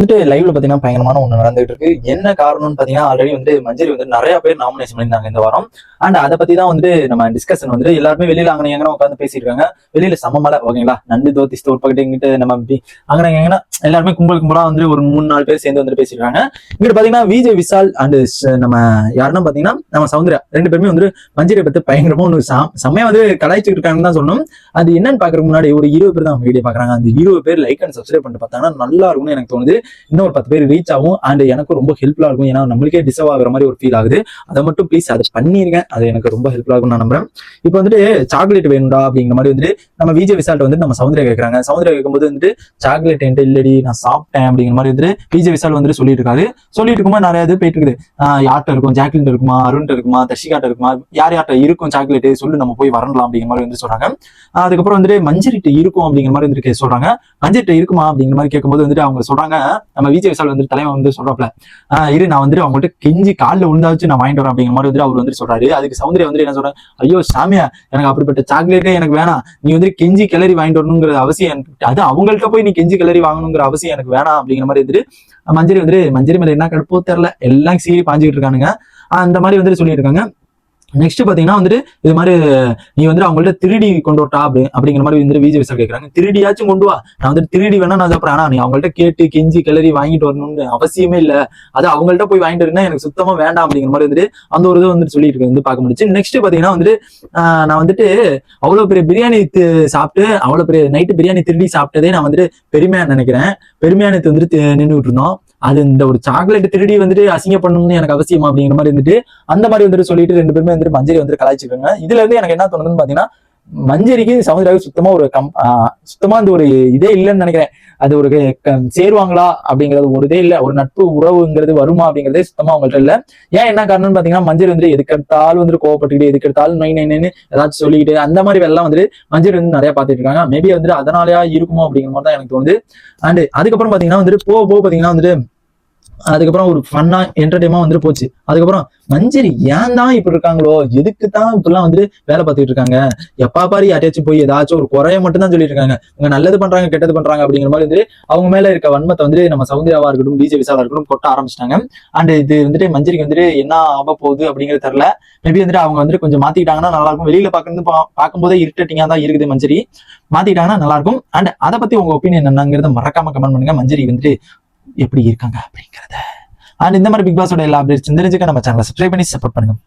வந்துட்டு லைவ்ல பாத்தீங்கன்னா பயங்கரமான ஒண்ணு நடந்துட்டு இருக்கு. என்ன காரணம்னு பாத்தீங்கன்னா ஆல்ரெடி வந்து மஞ்சரி வந்து நிறைய பேர் நாமினேஷன் பண்ணியிருந்தாங்க இந்த வாரம். அண்ட் அதை பத்தி தான் வந்து நம்ம டிஸ்கஷன் வந்து எல்லாருமே வெளியில அங்கே எங்கன்னா உட்காந்து பேசிட்டு இருக்காங்க. வெளியில சமமலை ஓகேங்களா நண்டு தோத்தி ஸ்டோர் பக்கத்து நம்ம அங்கே எங்கன்னா எல்லாருமே கும்பல் கும்பலா வந்து ஒரு மூணு நாலு பேர் சேர்ந்து வந்து பேசிருக்காங்க இங்கிட்டு பாத்தீங்கன்னா விஜய் விஷால் அண்ட் நம்ம யாருன்னா பாத்தீங்கன்னா நம்ம சௌந்தர்யா ரெண்டு பேருமே வந்து மஞ்சரி பத்தி பயங்கரமா ஒன்று செம்மையா வந்து கலாய்ச்சிட்டு இருக்காங்கன்னு தான் சொன்னோம் அது என்னன்னு பாக்குறதுக்கு முன்னாடி ஒரு இருபது பேர் தான் வீடியோ பாக்குறாங்க. அந்த இருபது பேர் லைக் அண்ட் சப்ஸ்கிரைப் பண்ணிட்டு பார்த்தாங்கன்னா நல்லா இருக்கும்னு எனக்கு தோணுது. இன்னும் ஒரு பத்து பேர் ரீச் ஆகும். அண்ட் எனக்கும் ரொம்ப ஹெல்ப்ஃபுல்லா இருக்கும். ஏன்னா நம்மளுக்கே டிசர்வ் ஆகுற மாதிரி ஒரு ஃபீல் ஆகுது. அதை மட்டும் ப்ளீஸ் அதை பண்ணிருக்கேன் அது எனக்கு ரொம்ப ஹெல்ப்ஃபுல்லா இருக்கும் நான் நம்புறேன். இப்போ வந்துட்டு சாக்லேட் வேணும்டா அப்படிங்கிற மாதிரி வந்துட்டு நம்ம விஜய் விசால்ட்ட வந்து நம்ம சௌந்தர்யா கேட்கறாங்க சௌந்தர்யா கேட்கும்போது வந்துட்டு சாக்லேட் என்கிட்ட இல்லடி நான் சாப்பிட்டேன் அப்படிங்கிற மாதிரி வந்துட்டு விஜய் விசால் வந்துட்டு சொல்லிட்டு இருக்காரு சொல்லிட்டு இருக்கும்போது நிறைய இது போயிட்டு இருக்குது. யார்கிட்ட இருக்கும்? ஜாக்லின் இருக்குமா? அருண்கிட்ட இருக்குமா? தர்ஷிகாட்ட இருக்குமா? யார் யார்கிட்ட இருக்கும் சாக்லேட் சொல்லு நம்ம போய் வரலாம் அப்படிங்கிற மாதிரி வந்து சொல்றாங்க. அதுக்கப்புறம் வந்துட்டு மஞ்சரிட்டு இருக்கும் அப்படிங்கிற மாதிரி வந்துட்டு கே- சொல்றாங்க. மஞ்சரிட்ட இருக்குமா அப்படிங்கிற மாதிரி கேட்கும்போது வந்துட்டு அவங்க சொல்றாங்க நம்ம விஜய் விசால் வந்து தலைவன் வந்து சொல்றாப்ல ஆஹ் இரு நான் வந்துட்டு அவங்கள்ட்ட கெஞ்சி காலில் விழுந்தாச்சு நான் வாங்கிட்டு வரேன் அப்படிங்கிற மாதிரி வந்துட்டு அவர் வந்துட்டு சொல்றாரு. அதுக்கு சௌந்தர்யா வந்து என்ன சொல்றாங்க ஐயோ சாமியா எனக்கு அப்படிப்பட்ட சாக்லேட்டே எனக்கு வேணாம். நீ வந்து கெஞ்சி கிளறி வாங்கிட்டு வரணுங்கிற அவசியம் அது அவங்கள்ட்ட போய் நீ கெஞ்சி கிளறி வாங்கணுங்கிற அவசியம் எனக்கு வேணாம் அப்படிங்கிற மாதிரி வந்துட்டு மஞ்சரி வந்துட்டு மஞ்சரி மேல என்ன கடுப்போ தெரியல எல்லாம் சீறி பாஞ்சுக்கிட்டு இருக்கானுங்க. அந்த மாதிரி வந்துட்டு சொல்லிட்டு இருக்காங்க நெக்ஸ்ட் பாத்தீங்கன்னா வந்துட்டு இது மாதிரி நீ வந்து அவங்கள்ட்ட திருடி கொண்டு வரட்டா அப்படி அப்படிங்கிற மாதிரி வந்து விஜய் விசால் கேட்கறாங்க திருடியாச்சும் கொண்டு வா. நான் வந்துட்டு திருடி வேணா நான் சாப்பிட்றேன் ஆனா நீ அவங்கள்ட்ட கேட்டு கெஞ்சி கிளறி வாங்கிட்டு வரணும்னு அவசியமே இல்ல. அது அவங்கள்ட்ட போய் வாங்கிட்டு வரணும் எனக்கு சுத்தமா வேண்டாம் அப்படிங்கிற மாதிரி வந்துட்டு அந்த ஒரு இது வந்துட்டு சொல்லிட்டு இருக்கு வந்து பார்க்க முடிச்சு நெக்ஸ்ட் பாத்தீங்கன்னா வந்துட்டு நான் வந்துட்டு அவ்வளவு பெரிய பிரியாணி சாப்பிட்டு அவ்வளவு பெரிய நைட்டு பிரியாணி திருடி சாப்பிட்டதே நான் வந்துட்டு பெருமையா நினைக்கிறேன். பெருமையானது வந்துட்டு நின்றுட்டு இருந்தோம். அது இந்த ஒரு சாக்லேட் திருடி வந்துட்டு அசிங்க பண்ணணும்னு எனக்கு அவசியம் அப்படிங்கிற மாதிரி இருந்துட்டு அந்த மாதிரி வந்துட்டு சொல்லிட்டு ரெண்டு பேருமே வந்துட்டு மஞ்சரி வந்துட்டு கலாய்ச்சிருக்காங்க. இதுல இருந்து எனக்கு என்ன தோணுதுன்னு பாத்தீங்கன்னா மஞ்சரிக்கு சமுதிராவுக்கு சுத்தமா ஒரு கம் ஆஹ் சுத்தமா அந்த ஒரு இதே இல்லைன்னு நினைக்கிறேன். அது ஒரு சேருவாங்களா அப்படிங்கிறது ஒரு இதே இல்ல. ஒரு நட்பு உறவுங்கிறது வருமா அப்படிங்கறதே சுத்தமா அவங்கள்ட்ட இல்ல. ஏன் என்ன காரணம்னு பாத்தீங்கன்னா மஞ்சள் வந்து எதுக்கெடுத்தாலும் வந்துட்டு கோவப்பட்டுக்கிட்டு எதுக்கெடுத்தாலும் நொய் நொய்னு ஏதாச்சும் சொல்லிக்கிட்டு அந்த மாதிரி எல்லாம் வந்து மஞ்சள் வந்து நிறைய பாத்துட்டு இருக்காங்க மேபி வந்துட்டு அதனாலயா இருக்குமோ அப்படிங்கிற மாதிரி தான் எனக்கு தோணுது. அண்ட் அதுக்கப்புறம் பாத்தீங்கன்னா வந்துட்டு போக போக பாத்தீங்கன்னா வந்துட்டு அதுக்கப்புறம் ஒரு ஃபன்னா என்டர்டைமா வந்துட்டு போச்சு. அதுக்கப்புறம் மஞ்சரி ஏன் தான் இப்படி இருக்காங்களோ? எதுக்கு தான் இப்படிலாம் வந்துட்டு வேலை பார்த்துட்டு இருக்காங்க? எப்பா பாரு யார்ட்டாச்சும் போய் ஏதாச்சும் ஒரு குறைய மட்டும் தான் சொல்லிட்டு இருக்காங்க. இவங்க நல்லது பண்றாங்க கெட்டது பண்றாங்க அப்படிங்கிற மாதிரி வந்து அவங்க மேல இருக்க வன்மத்தை வந்து நம்ம சௌந்தர்யாவா இருக்கட்டும் பிஜே விசாலா இருக்கட்டும் கொட்ட ஆரம்பிச்சிட்டாங்க. அண்ட் இது வந்துட்டு மஞ்சரிக்கு வந்துட்டு என்ன ஆக போகுது அப்படிங்கிறது தெரியல. மேபி வந்துட்டு அவங்க வந்துட்டு கொஞ்சம் மாத்திக்கிட்டாங்கன்னா நல்லா இருக்கும் வெளியில பாக்குறது பாக்கும்போதே பார்க்கும்போதே தான் இருக்குது மஞ்சரி. மாத்திட்டாங்கன்னா நல்லா இருக்கும் அண்ட் அதை பத்தி உங்க ஒப்பீனியன் என்னங்கிறத மறக்காம கமெண்ட் பண்ணுங்க. மஞ்சரி வந்துட்டு எப்படி இருக்காங்க அப்படிங்கறத. அண்ட் இந்த மாதிரி பிக் பாஸோட எல்லா அப்டேட்ஸ் தெரிஞ்சுக்க நம்ம சேனலை சப்ஸ்கிரைப் பண்ணி சப்போர்ட் பண்ணுங்க.